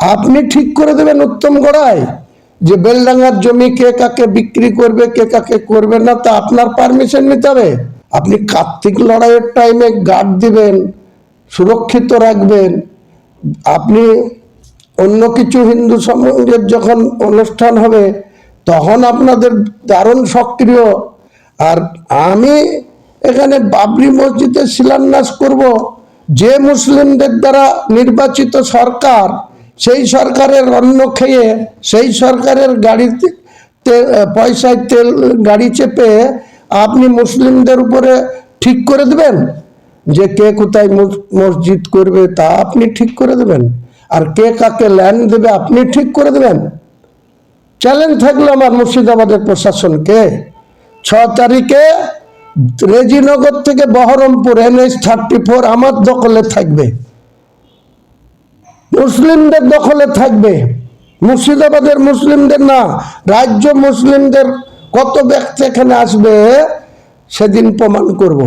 আপনি ঠিক করে দেবেন উত্তম গড়াই, যে বেলডাঙ্গার জমি কে কাকে বিক্রি করবে, কে কাকে করবে না, তা আপনার পারমিশন নিতে হবে। আপনি কার্তিক লড়াইয়ের টাইমে গার্ড দিবেন, সুরক্ষিত রাখবেন। আপনি অন্য কিছু হিন্দু সমাজের যখন অনুষ্ঠান হবে, তখন আপনাদের দারুণ সক্রিয়। আর আমি এখানে বাবরি মসজিদে শিলান্যাস করব, যে মুসলিমদের দ্বারা নির্বাচিত সরকার সেই সরকারের অন্ন খেয়ে, সেই সরকারের গাড়িতে পয়সায় তেল, গাড়ি চেপে আপনি মুসলিমদের উপরে ঠিক করে দেবেন? যে কে কোথায় মসজিদ করবে তা আপনি ঠিক করে দেবেন। আর কে কাকে ল্যান্ড দেবে আপনি ঠিক করে দেবেন। চ্যালেঞ্জ থাকল আমার মুর্শিদাবাদের প্রশাসনকে ছ তারিখে রেজিনগর থেকে বহরমপুর এনএস থার্টি ফোর আমার দখলে থাকবে। মুসলিমদের দখলে থাকবে। মুর্শিদাবাদের মুসলিমদের না, রাজ্য মুসলিমদের কত ব্যক্তি এখানে আসবে, সেদিন প্রমাণ করব।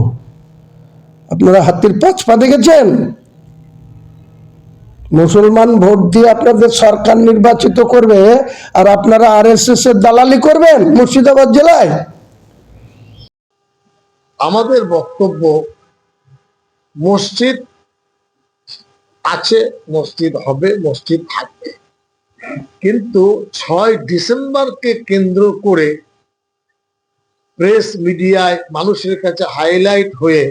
আপনারা হাতির পাঁচ পা দেখেছেন? মুসলমান ভোট দিয়ে আপনাদের সরকার নির্বাচিত করবে, আর আপনারা আর এর দালালি করবেন মুর্শিদাবাদ জেলায়? আমাদের বক্তব্য, মসজিদ আছে, মসজিদ হবে, মসজিদ থাকবে। কিন্তু ছয় ডিসেম্বরকে কেন্দ্র করে প্রেস মিডিয়ায় মানুষের কাছে হাইলাইট হয়ে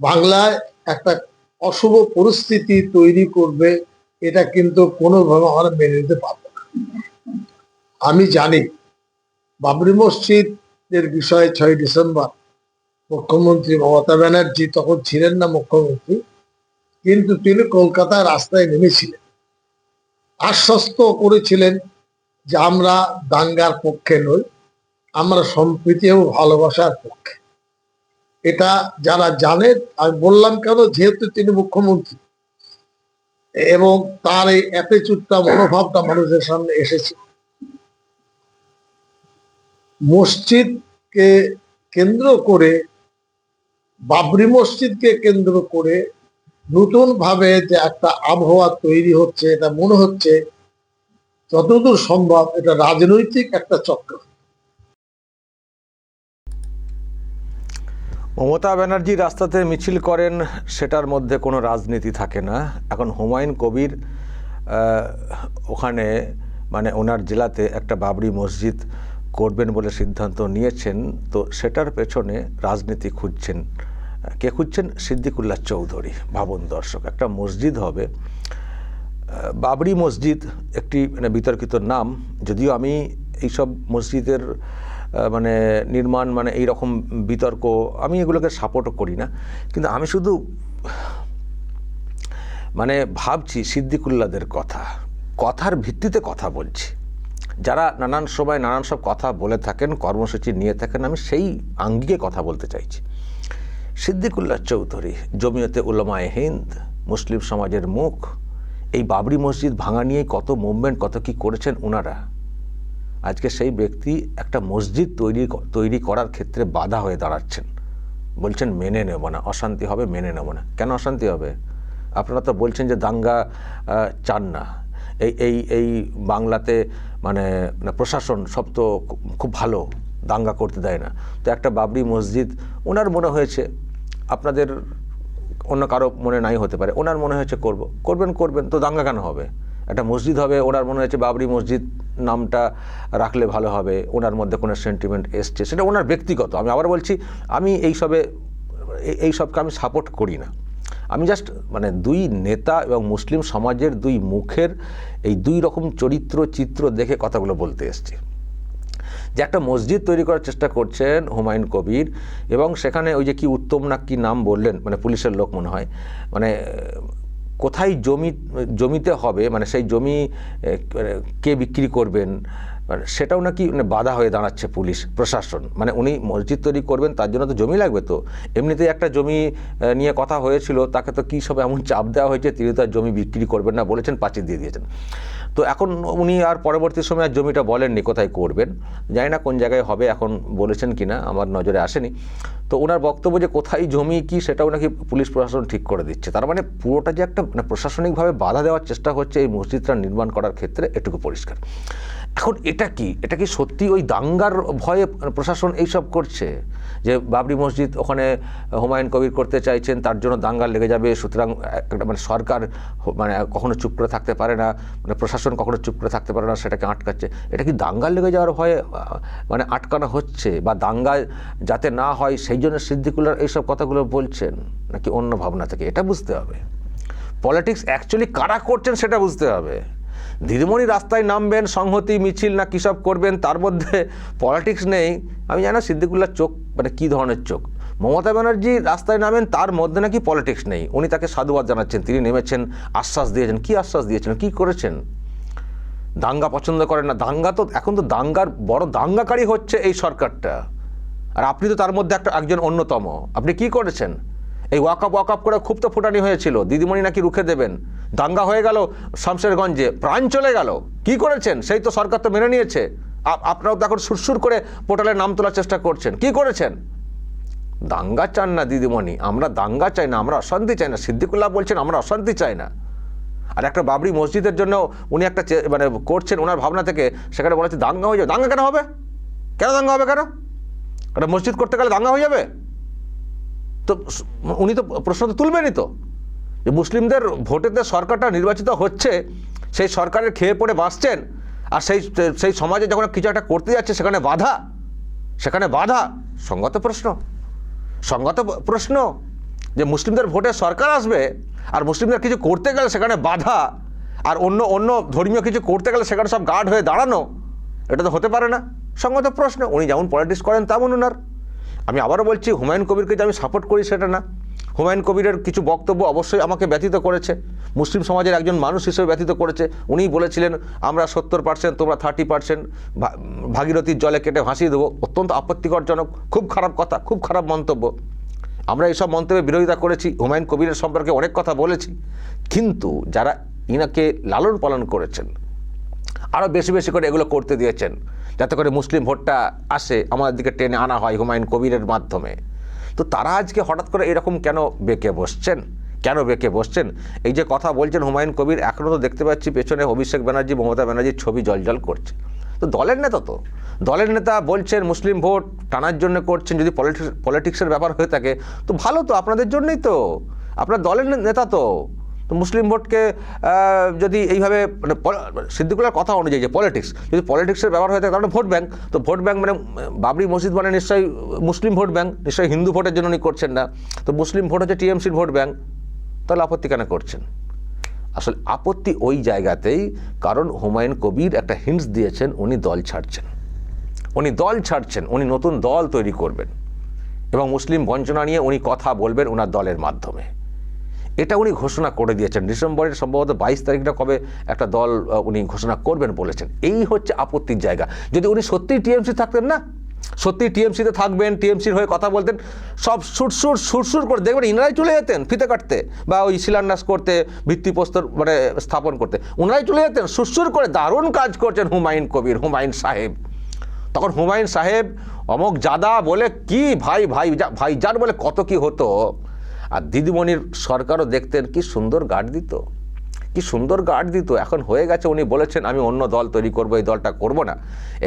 বাংলায় একটা অশুভ পরিস্থিতি তৈরি করবে, এটা কিন্তু কোনোভাবে আমরা মেনে নিতে পারব না। আমি জানি বাবরি মসজিদের বিষয়ে ছয় ডিসেম্বর মুখ্যমন্ত্রী মমতা ব্যানার্জি তখন ছিলেন না মুখ্যমন্ত্রী কিন্তু তিনি কলকাতায় রাস্তায় নেমেছিলেন। আশ্বস্ত করেছিলেন যে আমরা দাঙ্গার পক্ষে নই, আমরা সম্প্রীতি এবং ভালোবাসার পক্ষে। এটা যারা জানে, আমি বললাম কেন, যেহেতু তিনি মুখ্যমন্ত্রী। এবং তার এই অ্যাটিচিউডটা মনোভাবটা মানুষের সামনে এসেছে। মসজিদকে কেন্দ্র করে, বাবরি মসজিদকে কেন্দ্র করে নতুন ভাবে যে একটা আবহাওয়া তৈরি হচ্ছে, এটা মনে হচ্ছে, যতদূর সম্ভব এটা রাজনৈতিক একটা চক্র। মমতা ব্যানার্জি রাস্তাতে মিছিল করেন, সেটার মধ্যে কোনো রাজনীতি থাকে না। এখন হুমায়ুন কবির ওখানে মানে ওনার জেলাতে একটা বাবরি মসজিদ করবেন বলে সিদ্ধান্ত নিয়েছেন, তো সেটার পেছনে রাজনীতি খুঁজছেন। কে খুঁজছেন? সিদ্দিকুল্লাহ চৌধুরী। ভাবুন দর্শক, একটা মসজিদ হবে বাবরি মসজিদ, একটি মানে বিতর্কিত নাম। যদিও আমি এইসব মসজিদের মানে নির্মাণ মানে এই রকম বিতর্ক, আমি এগুলোকে সাপোর্টও করি না। কিন্তু আমি শুধু মানে ভাবছি সিদ্দিকুল্লাদের কথা। কথার ভিত্তিতে কথা বলছি। যারা নানান সময় নানান সব কথা বলে থাকেন, কর্মসূচি নিয়ে থাকেন, আমি সেই আঙ্গিকে কথা বলতে চাইছি। সিদ্দিকুল্লাহ চৌধুরী, জমিয়তে উলামায়ে হিন্দ, মুসলিম সমাজের মুখ, এই বাবরি মসজিদ ভাঙা নিয়েই কত মুভমেন্ট কত কি করেছেন ওনারা আজকে সেই ব্যক্তি একটা মসজিদ তৈরি তৈরি করার ক্ষেত্রে বাধা হয়ে দাঁড়াচ্ছেন। বলছেন, মেনে নেব না, অশান্তি হবে, মেনে নেব না। কেন অশান্তি হবে? আপনারা তো বলছেন যে দাঙ্গা চান না। এই এই এই বাংলাতে মানে প্রশাসন সব তো খুব ভালো, দাঙ্গা করতে দেয় না। তো একটা বাবরি মসজিদ ওনার মনে হয়েছে আপনাদের অন্য কারও মনে নাই হতে পারে। ওনার মনে হয়েছে করব। করবেন করবেন, তো দাঙ্গা কেন হবে? একটা মসজিদ হবে, ওনার মনে হয়েছে বাবরি মসজিদ নামটা রাখলে ভালো হবে, ওনার মধ্যে কোনো সেন্টিমেন্ট এসছে। সেটা ওনার ব্যক্তিগত। আমি আবার বলছি, আমি এইসবে এই- এই সবকে আমি সাপোর্ট করি না। আমি জাস্ট মানে দুই নেতা এবং মুসলিম সমাজের দুই মুখের এই দুই রকম চরিত্র, চিত্র দেখে কথাগুলো বলতে এসছি। যে একটা মসজিদ তৈরি করার চেষ্টা করছেন হুমায়ুন কবির, এবং সেখানে ওই যে কি উত্তম না কি নাম বললেন মানে পুলিশের লোক মনে হয় মানে কোথায় জমি, জমিতে হবে মানে সেই জমি কে বিক্রি করবেন মানে সেটাও নাকি মানে বাধা হয়ে দাঁড়াচ্ছে পুলিশ, প্রশাসন মানে উনি মসজিদ তৈরি করবেন, তার জন্য তো জমি লাগবে তো। এমনিতেই একটা জমি নিয়ে কথা হয়েছিল, তাকে তো কী সব এমন চাপ দেওয়া হয়েছে, তিনি তো আর জমি বিক্রি করবেন না বলেছেন, পাঁচিল দিয়ে দিয়েছেন। তো এখন উনি আর পরবর্তী সময় আর জমিটা বলেননি কোথায় করবেন, জানি না কোন জায়গায় হবে এখন বলেছেন কি না আমার নজরে আসেনি। তো ওনার বক্তব্য যে কোথায় জমি কি সেটাও নাকি পুলিশ প্রশাসন ঠিক করে দিচ্ছে। তার মানে পুরোটা যে একটা মানে প্রশাসনিকভাবে বাধা দেওয়ার চেষ্টা হচ্ছে এই মসজিদটা নির্মাণ করার ক্ষেত্রে এটুকু পরিষ্কার। এখন এটা কি? এটা কি সত্যি ওই দাঙ্গার ভয়ে প্রশাসন এইসব করছে? যে বাবরি মসজিদ ওখানে হুমায়ুন কবির করতে চাইছেন, তার জন্য দাঙ্গা লেগে যাবে, সুতরাং একটা মানে সরকার মানে কখনো চুপ করে থাকতে পারে না মানে প্রশাসন কখনো চুপ করে থাকতে পারে না, সেটাকে আটকাচ্ছে। এটা কি দাঙ্গা লেগে যাওয়ার ভয়ে মানে আটকানো হচ্ছে বা দাঙ্গা যাতে না হয়, সেই জন্য সিদ্দিকুল্লার এইসব কথাগুলো বলছেন? নাকি অন্য ভাবনা থেকে? এটা বুঝতে হবে। পলিটিক্স অ্যাকচুয়ালি কারা করছেন সেটা বুঝতে হবে। দিদিমণি রাস্তায় নামবেন, সংহতি, মিছিল না কী সব করবেন, তার মধ্যে পলিটিক্স নেই। আমি জানি না সিদ্দিকুল্লার চোখ মানে কী ধরনের চোখ? মমতা ব্যানার্জি রাস্তায় নামেন, তার মধ্যে নাকি পলিটিক্স নেই। উনি তাকে সাধুবাদ জানাচ্ছেন, তিনি নেমেছেন, আশ্বাস দিয়েছেন। কি আশ্বাস দিয়েছেন? কি করেছেন? দাঙ্গা পছন্দ করেন না। দাঙ্গা তো, এখন তো দাঙ্গার, বড় দাঙ্গাকারী হচ্ছে এই সরকারটা। আর আপনি তো তার মধ্যে একটা, একজন অন্যতম। আপনি কি করেছেন? এই ওয়াকআপ ওয়াকআপ করে খুব তো ফুটানি হয়েছিল। দিদিমণি নাকি রুখে দেবেন। দাঙ্গা হয়ে গেল শামশেরগঞ্জে, প্রাণ চলে গেল। কি করেছেন? সেই তো সরকার তো মেনে নিয়েছে। আপ- আপনারাও তো এখন সুরসুর করে পোর্টালে নাম তোলার চেষ্টা করছেন। কি করেছেন? দাঙ্গা চান না দিদিমণি, আমরা দাঙ্গা চাই না, আমরা অশান্তি চাই না। সিদ্দিকুল্লাহ বলছেন, আমরা অশান্তি চাই না। আর একটা বাবরি মসজিদের জন্য উনি একটা মানে করছেন, ওনার ভাবনা থেকে সেখানে বলেছে দাঙ্গা হয়ে যাবে। দাঙ্গা কেন হবে? কেন দাঙ্গা হবে কেন? একটা মসজিদ করতে গেলে দাঙ্গা হয়ে যাবে? তো উনি তো প্রশ্ন তো তুলবেনই তো। যে মুসলিমদের ভোটেতে সরকারটা নির্বাচিত হচ্ছে, সেই সরকারের খেয়ে পড়ে বাঁচছেন, আর সেই সেই সমাজে যখন কিছু একটা করতে যাচ্ছে, সেখানে বাধা সেখানে বাধা, সঙ্গত প্রশ্ন। সঙ্গত প্রশ্ন যে মুসলিমদের ভোটে সরকার আসবে, আর মুসলিমদের কিছু করতে গেলে সেখানে বাধা, আর অন্য অন্য ধর্মীয় কিছু করতে গেলে সেখানে সব গার্ড হয়ে দাঁড়ানো, এটা তো হতে পারে না। সঙ্গত প্রশ্ন, উনি যেমন পলিটিক্স করেন তেমন ওনার আমি আবারও বলছি, হুমায়ুন কবিরকে যে আমি সাপোর্ট করি সেটা না। হুমায়ুন কবিরের কিছু বক্তব্য অবশ্যই আমাকে ব্যতীত করেছে। মুসলিম সমাজের একজন মানুষ হিসেবে ব্যতীত করেছে। উনিই বলেছিলেন, আমরা সত্তর পার্সেন্ট তোমরা থার্টি পার্সেন্ট ভাগীরথীর জলে কেটে ভাসিয়ে দেবো। অত্যন্ত আপত্তিকরজনক খুব খারাপ কথা, খুব খারাপ মন্তব্য। আমরা এইসব মন্তব্যে বিরোধিতা করেছি, হুমায়ুন কবিরের সম্পর্কে অনেক কথা বলেছি। কিন্তু যারা ইনাকে লালন পালন করেছেন আরও বেশি বেশি করে এগুলো করতে দিয়েছেন। যাতে করে মুসলিম ভোটটা আসে, আমাদের দিকে টেনে আনা হয় হুমায়ুন কবিরের মাধ্যমে। তো তারা আজকে হঠাৎ করে এরকম কেন বেঁকে বসছেন? কেন বেঁকে বসছেন? এই যে কথা বলছেন হুমায়ুন কবির এখনও তো দেখতে পাচ্ছি পেছনে অভিষেক ব্যানার্জি, মমতা ব্যানার্জির ছবি জলজল করছে। তো দলের নেতা তো? দলের নেতা বলছেন মুসলিম ভোট টানার জন্য করছেন, যদি পলিটিক্স, পলিটিক্সের ব্যাপার হয়ে থাকে, তো ভালো তো আপনাদের জন্যই তো। আপনার দলের নেতা তো? তো মুসলিম ভোটকে যদি এইভাবে মানে সিদ্দিকুলার কথা অনুযায়ী যে পলিটিক্স যদি পলিটিক্সের ব্যবহার হয়ে থাকে, তাহলে ভোট ব্যাঙ্ক তো ভোট ব্যাঙ্ক মানে বাবরি মসজিদ মানে নিশ্চয়ই মুসলিম ভোট ব্যাঙ্ক নিশ্চয়ই হিন্দু ভোটের জন্য উনি করছেন না। তো মুসলিম ভোট হচ্ছে টিএমসির ভোট ব্যাঙ্ক তাহলে আপত্তি কেন করছেন? আসলে আপত্তি ওই জায়গাতেই, কারণ হুমায়ুন কবির একটা হিন্টস দিয়েছেন, উনি দল ছাড়ছেন। উনি দল ছাড়ছেন, উনি নতুন দল তৈরি করবেন। এবং মুসলিম বঞ্চনা নিয়ে উনি কথা বলবেন ওনার দলের মাধ্যমে। এটা উনি ঘোষণা করে দিয়েছেন। ডিসেম্বরের সম্ভবত বাইশ তারিখটা কবে একটা দল উনি ঘোষণা করবেন বলেছেন। এই হচ্ছে আপত্তির জায়গা। যদি উনি সত্যিই টিএমসি থাকতেন না, সত্যি টিএমসিতে থাকবেন, টিএমসির হয়ে কথা বলতেন, সব সুরসুর সুরসুর করে দেখবেন ইনারাই চলে যেতেন ফিতে কাটতে বা ওই শিলান্যাস করতে ভিত্তিপ্রস্তর মানে স্থাপন করতে। ওনারাই চলে যেতেন সুরসুর করে দারুণ কাজ করছেন হুমায়ুন কবির, হুমায়ুন সাহেব। তখন হুমায়ুন সাহেব অমক জাদা বলে কি ভাই ভাই ভাইজান বলে কত কি হতো? আর দিদিমণির সরকারও দেখতেন কি সুন্দর গার্ড দিত। কি সুন্দর গার্ড দিত। এখন হয়ে গেছে, উনি বলেছেন, আমি অন্য দল তৈরি করব, এই দলটা করব না।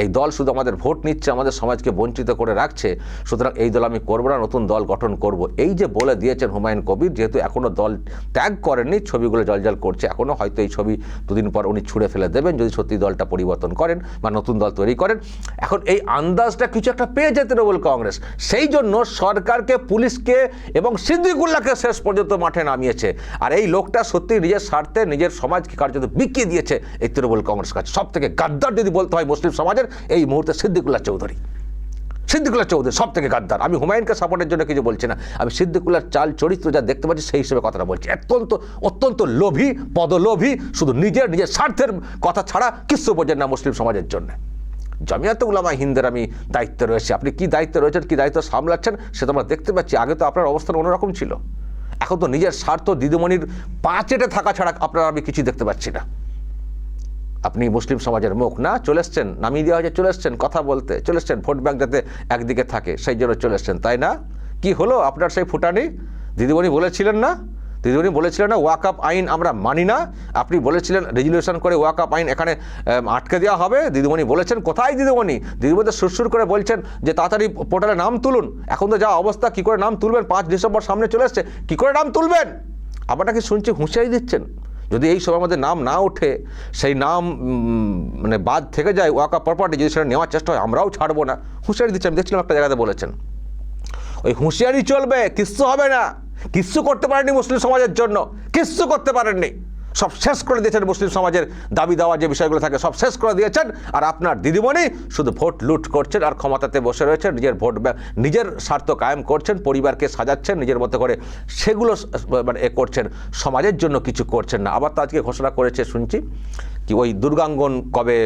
এই দল শুধু আমাদের ভোট নিচ্ছে, আমাদের সমাজকে বঞ্চিত করে রাখছে। সুতরাং এই দল আমি করব না, নতুন দল গঠন করব। এই যে বলে দিয়েছেন হুমায়ুন কবির, যেহেতু এখনও দল ত্যাগ করেননি, ছবিগুলো জলজল করছে এখনও হয়তো এই ছবি দুদিন পর উনি ছুঁড়ে ফেলে দেবেন যদি সত্যি দলটা পরিবর্তন করেন বা নতুন দল তৈরি করেন। এখন এই আন্দাজটা কিছু একটা পেয়ে যেত তৃণমূল কংগ্রেস। সেই জন্য সরকারকে, পুলিশকে এবং সিদ্দিকুল্লাহকে শেষ পর্যন্ত মাঠে নামিয়েছে। আর এই লোকটা সত্যি নিজের স্বার্থে, নিজের সমাজকে কার্যত বিকিয়ে দিয়েছে এই তৃণমূল কংগ্রেস কাছে সব থেকে গাদ্দার যদি বলতে হয় মুসলিম সমাজের, এই মুহূর্তে সিদ্দিকুল্লাহ চৌধুরী। সিদ্দিকুল্লাহ চৌধুরী সব থেকে গাদ্দার। আমি হুমায়ুনকে সাপোর্টের জন্য কিছু বলছি না। আমি সিদ্দিকুল্লার চাল চরিত্র যা দেখতে পাচ্ছি, সেই হিসেবে কথাটা বলছি। অত্যন্ত অত্যন্ত লোভী, পদলোভী, শুধু নিজের নিজের স্বার্থের কথা ছাড়া কিচ্ছু বোঝেন না মুসলিম সমাজের জন্য। জামিয়াত উলামা হিন্দের আমি দায়িত্বে রয়েছে। আপনি কি দায়িত্বে রয়েছেন, কি দায়িত্ব সামলাচ্ছেন সেটা আমরা দেখতে পাচ্ছি। আগে তো আপনার অবস্থান অন্যরকম ছিল। এখন তো নিজের স্বার্থ দিদিমণির পাঁচেটে থাকা ছাড়া আপনার আমি কিছু দেখতে পাচ্ছি না। আপনি মুসলিম সমাজের মুখ না, চলে এসছেন, নামিয়ে দেওয়া হয়েছে, চলে এসছেন, কথা বলতে, চলে এসছেন, ভোট ব্যাংক যাতে একদিকে থাকে, সেই জন্য চলে এসছেন, তাই না? কি হলো আপনার সেই ফুটানি? দিদিমণি বলেছিলেন না? দিদিমণি বলেছিলেন না ওয়াকআপ আইন আমরা মানি না। আপনি বলেছিলেন, রেজুলেশন করে ওয়াকআপ আইন এখানে আটকে দেওয়া হবে। দিদিমণি বলেছেন, কোথায় দিদিমণি? দিদিমণি সুরসুর করে বলছেন যে, তাড়াতাড়ি পোর্টালে নাম তুলুন। এখন তো যা অবস্থা, কী করে নাম তুলবেন? পাঁচ ডিসেম্বর সামনে চলে এসছে, কী করে নাম তুলবেন? আপনারা কি শুনছি হুঁশিয়ারি দিচ্ছেন? যদি এই সময়ের মধ্যে নাম না ওঠে, সেই নাম মানে বাদ থেকে যায় ওয়াকা প্রপার্টি, যদি সেটা নেওয়ার চেষ্টা হয়, আমরাও ছাড়বো না। হুঁশিয়ারি দিচ্ছি, আমি দেখছিলাম একটা জায়গাতে বলেছেন। ওই হুঁশিয়ারি চলবে, কিচ্ছু হবে না। কিচ্ছু করতে পারেননি মুসলিম সমাজের জন্য। কিচ্ছু করতে পারেননি। সব শেষ করে দিয়েছেন মুসলিম সমাজের দাবি দেওয়া যে বিষয়গুলো থাকে, সব শেষ করে দিয়েছেন। আর আপনার দিদিমণি শুধু ভোট লুট করছেন আর ক্ষমতাতে বসে রয়েছেন, নিজের ভোট নিজের স্বার্থ কায়েম করছেন, পরিবারকে সাজাচ্ছেন, নিজের মতো করে সেগুলো মানে এ করছেন। সমাজের জন্য কিছু করছেন না। আবার তো আজকে ঘোষণা করেছে, শুনছি, কি ওই দুর্গাঙ্গন কবে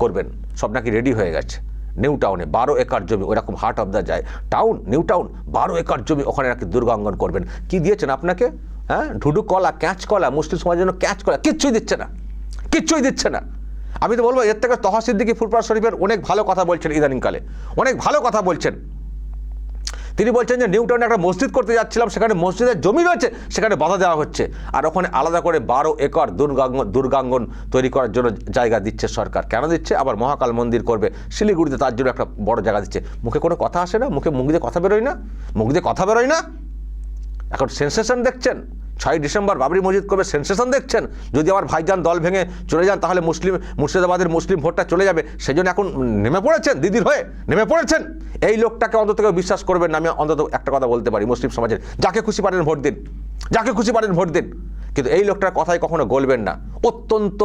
করবেন? সব নাকি রেডি হয়ে গেছে। নিউ টাউনে বারো একর জমি ওইরকম হার্ট অফ দ্য যায়। টাউন নিউ টাউন বারো একর জমি, ওখানে নাকি দুর্গাঙ্গন করবেন। কি দিয়েছেন আপনাকে? হ্যাঁ? ঢুডু কলা, ক্যাচ কলা, মুসলিম সমাজের জন্য ক্যাচ কলা, কিচ্ছুই দিচ্ছে না। কিচ্ছুই দিচ্ছে না। আমি তো বলব, এর থেকে তহসিদ্দিকি ফুরপার শরীফের অনেক ভালো কথা বলছেন ইদানিংকালে। অনেক ভালো কথা বলছেন। তিনি বলছেন যে নিউটাউনে একটা মসজিদ করতে যাচ্ছিলাম, সেখানে মসজিদের জমি রয়েছে, সেখানে বাধা দেওয়া হচ্ছে। আর ওখানে আলাদা করে বারো একর দুর্গাঙ্গন দুর্গাঙ্গন তৈরি করার জন্য জায়গা দিচ্ছে সরকার। কেন দিচ্ছে? আবার মহাকাল মন্দির করবে। শিলিগুড়িতে তার জন্য একটা বড় জায়গা দিচ্ছে। মুখে কোনো কথা আসে না? মুখে মুখ দিয়ে কথা বেরোয় না? মুখ দিয়ে কথা বেরোয় না? এখন সেন্সেশন দেখছেন? ছয় ডিসেম্বর বাবরি মসজিদ করবে সেন্সেশন দেখছেন? যদি আমার ভাইজান দল ভেঙে চলে যান, তাহলে মুসলিম, মুর্শিদাবাদের মুসলিম ভোটটা চলে যাবে। সেই জন্য এখন নেমে পড়েছেন, দিদির হয়ে নেমে পড়েছেন। এই লোকটাকে অন্তত কেউ বিশ্বাস করবেন না, আমি অন্তত একটা কথা বলতে পারি মুসলিম সমাজের। যাকে খুশি পারেন ভোট দিন, যাকে খুশি পারেন ভোট দিন। কিন্তু এই লোকটার কথাই কখনো গলবেন না। অত্যন্ত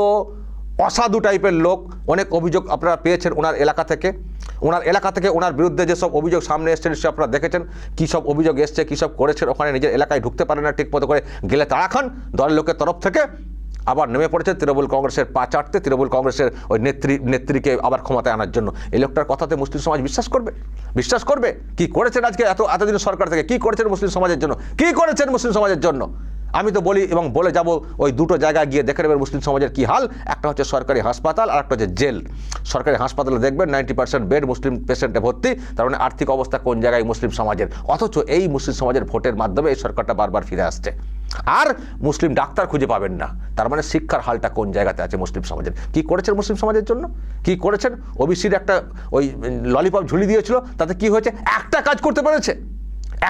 অসাধু টাইপের লোক, অনেক অভিযোগ আপনারা পেয়েছেন ওনার এলাকা থেকে। ওনার এলাকা থেকে ওনার বিরুদ্ধে যেসব অভিযোগ সামনে এসছে, নিশ্চয়ই আপনারা দেখেছেন কী সব অভিযোগ এসছে, কী সব করেছেন, ওখানে নিজের এলাকায় ঢুকতে পারে না ঠিক মতো করে। গেলে তারা খান দলের লোকের তরফ থেকে। আবার নেমে পড়েছে তৃণমূল কংগ্রেসের পা চাটতে, তৃণমূল কংগ্রেসের ওই নেত্রী, নেত্রীকে আবার ক্ষমতায় আনার জন্য। এই লোকটার কথাতে মুসলিম সমাজ বিশ্বাস করবে? বিশ্বাস করবে? কি করেছেন আজকে এত, এতদিন সরকার থেকে? কি করেছেন মুসলিম সমাজের জন্য? কি করেছেন মুসলিম সমাজের জন্য? আমি তো বলি এবং বলে যাব, ওই দুটো জায়গায় গিয়ে দেখে নেবেন মুসলিম সমাজের কী হাল। একটা হচ্ছে সরকারি হাসপাতাল, আর একটা হচ্ছে জেল। সরকারি হাসপাতালে দেখবেন নাইনটি পার্সেন্ট বেড মুসলিম পেশেন্টে ভর্তি, তার মানে আর্থিক অবস্থা কোন জায়গায় মুসলিম সমাজের? অথচ এই মুসলিম সমাজের ভোটের মাধ্যমে এই সরকারটা বারবার ফিরে আসছে। আর মুসলিম ডাক্তার খুঁজে পাবেন না, তার মানে শিক্ষার হালটা কোন জায়গাতে আছে মুসলিম সমাজের? কি করেছেন মুসলিম সমাজের জন্য? কি করেছেন? ওবিসির একটা ওই ললিপপ ঝুলি দিয়েছিল, তাতে কি হয়েছে? একটা কাজ করতে পেরেছে।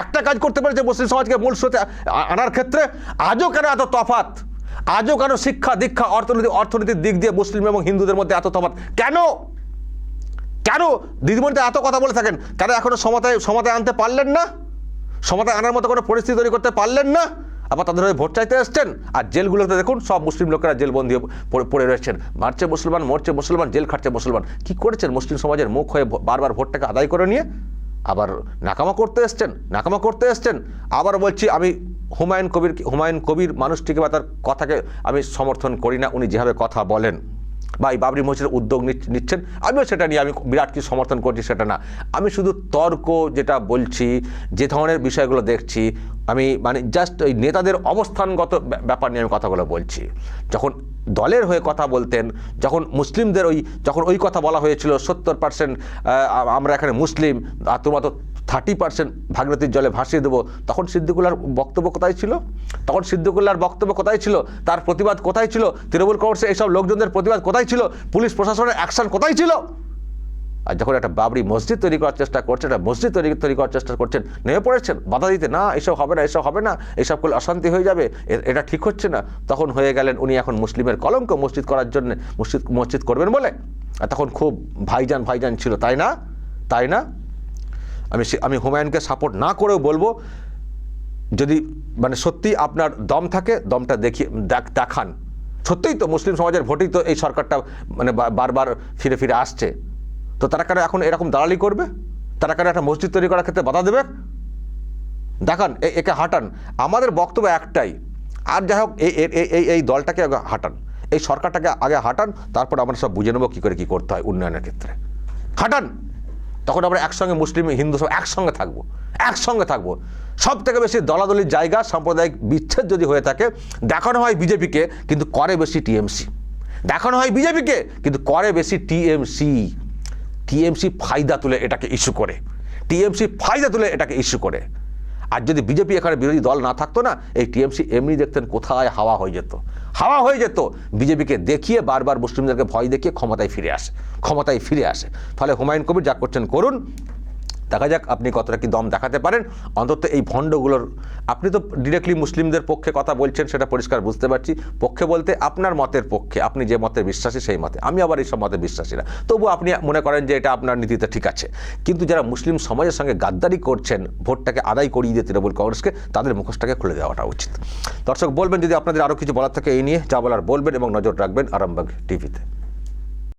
একটা কাজ করতে পেরেছে মুসলিম সমাজকে মূল স্রোতে আনার ক্ষেত্রে আজও কেন এত তফাত আজও কেন শিক্ষা, দীক্ষা, অর্থনীতি, অর্থনীতির দিক দিয়ে মুসলিম এবং হিন্দুদের মধ্যে এত তফাত কেন? কেন? দিদিমণিতে এত কথা বলে থাকেন। কেন এখনও সমতায় সমতায় আনতে পারলেন না? সমতায় আনার মতো কোনো পরিস্থিতি তৈরি করতে পারলেন না? আবার তাদের হয়ে ভোট চাইতে এসছেন। আর জেলগুলোতে দেখুন, সব মুসলিম লোকেরা জেলবন্দি পড়ে রয়েছেন। মারছে মুসলমান, মরছে মুসলমান, জেল খাটছে মুসলমান। কি করেছেন মুসলিম সমাজের মুখ হয়ে বারবার ভোটটাকে আদায় করে নিয়ে? আবার নাকামা করতে এসছেন, নাকামা করতে এসছেন। আবার বলছি, আমি হুমায়ুন কবির হুমায়ুন কবির মানুষটিকে বা তার কথাকে আমি সমর্থন করি না, উনি যেভাবে কথা বলেন বা এই বাবরি মসজিদের উদ্যোগ নিচ- নিচ্ছেন, আমিও সেটা নিয়ে আমি বিরাট কিছু সমর্থন করছি, সেটা না। আমি শুধু তর্ক যেটা বলছি, যে ধরনের বিষয়গুলো দেখছি আমি মানে জাস্ট ওই নেতাদের অবস্থানগত ব্যাপার নিয়ে আমি কথাগুলো বলছি। যখন দলের হয়ে কথা বলতেন, যখন মুসলিমদের ওই, যখন ওই কথা বলা হয়েছিল, সত্তর পার্সেন্ট আমরা এখানে মুসলিম, আর তোমরা তো থার্টি পার্সেন্ট ভাগীরথীর জলে ভাসিয়ে দেবো, তখন সিদ্দিকুল্লার বক্তব্য কোথায় ছিল? তখন সিদ্দিকুল্লার বক্তব্য কোথায় ছিল? তার প্রতিবাদ কোথায় ছিল? তৃণমূল কংগ্রেসের এইসব লোকজনদের প্রতিবাদ কোথায় ছিল? পুলিশ প্রশাসনের অ্যাকশন কোথায় ছিল? আর যখন একটা বাবরি মসজিদ তৈরি করার চেষ্টা করছেন, একটা মসজিদ তৈরি তৈরি করার চেষ্টা করছেন, নেমে পড়েছেন, বাধা দিতে, না, এসব হবে না, এসব হবে না, এসব করলে অশান্তি হয়ে যাবে এটা ঠিক হচ্ছে না। তখন হয়ে গেলেন উনি এখন মুসলিমের কলঙ্ক মসজিদ করার জন্য, মসজিদ মসজিদ করবেন বলে। আর তখন খুব ভাইজান ভাইজান ছিল, তাই না? তাই না? আমি আমি হুমায়ুনকে সাপোর্ট না করেও বলব, যদি মানে সত্যি আপনার দম থাকে, দমটা দেখিয়ে দেখ- দেখান। সত্যিই তো মুসলিম সমাজের ভোটেই তো এই সরকারটা মানে বারবার ফিরে ফিরে আসছে। তো তারা কেন এখন এরকম দালালি করবে? তারা কেন একটা মসজিদ তৈরি করার ক্ষেত্রে বাধা দেবে? দেখান একে হাঁটান। আমাদের বক্তব্য একটাই। আর যাই হোক এই এই- এই- দলটাকে হাঁটান। এই সরকারটাকে আগে হাঁটান, তারপর আমরা সব বুঝে নেব কী করে কী করতে হয় উন্নয়নের ক্ষেত্রে। হাঁটান! তখন আমরা একসঙ্গে মুসলিম, হিন্দু সব একসঙ্গে থাকব। একসঙ্গে থাকব। সব থেকে বেশি দলাদলির জায়গা, সাম্প্রদায়িক বিচ্ছেদ যদি হয়ে থাকে, দেখানো হয় বিজেপিকে, কিন্তু করে বেশি টিএমসি। দেখানো হয় বিজেপিকে, কিন্তু করে বেশি টিএমসি। টিএমসি ফায়দা তুলে এটাকে ইস্যু করে। টিএমসি ফায়দা তুলে এটাকে ইস্যু করে। আর যদি বিজেপি এখানে বিরোধী দল না থাকতো না, এই টিএমসি এমনি দেখতেন কোথায় হাওয়া হয়ে যেত। হাওয়া হয়ে যেত, বিজেপিকে দেখিয়ে বারবার মুসলিমদেরকে ভয় দেখিয়ে ক্ষমতায় ফিরে আসে, ক্ষমতায় ফিরে আসে। ফলে হুমায়ুন কবির যা করছেন করুন দেখা যাক আপনি কতটা কি দম দেখাতে পারেন। অন্তত এই ভণ্ডগুলোর, আপনি তো ডিরেক্টলি মুসলিমদের পক্ষে কথা বলছেন, সেটা পরিষ্কার বুঝতে পারছি। পক্ষে বলতে আপনার মতের পক্ষে, আপনি যে মতে বিশ্বাসী সেই মতে। আমি আবার এইসব মতে বিশ্বাসী না। তবু আপনি মনে করেন যে এটা আপনার নীতিতে ঠিক আছে। কিন্তু যারা মুসলিম সমাজের সঙ্গে গাদ্দারি করছেন, ভোটটাকে আদায় করিয়ে দিয়ে তৃণমূল কংগ্রেসকে, তাদের মুখোশটাকে খুলে দেওয়াটা উচিত। দর্শক, বলবেন যদি আপনাদের আরও কিছু বলার থাকে এই নিয়ে, যা বলার বলবেন এবং নজর রাখবেন আরামবাগ টিভিতে।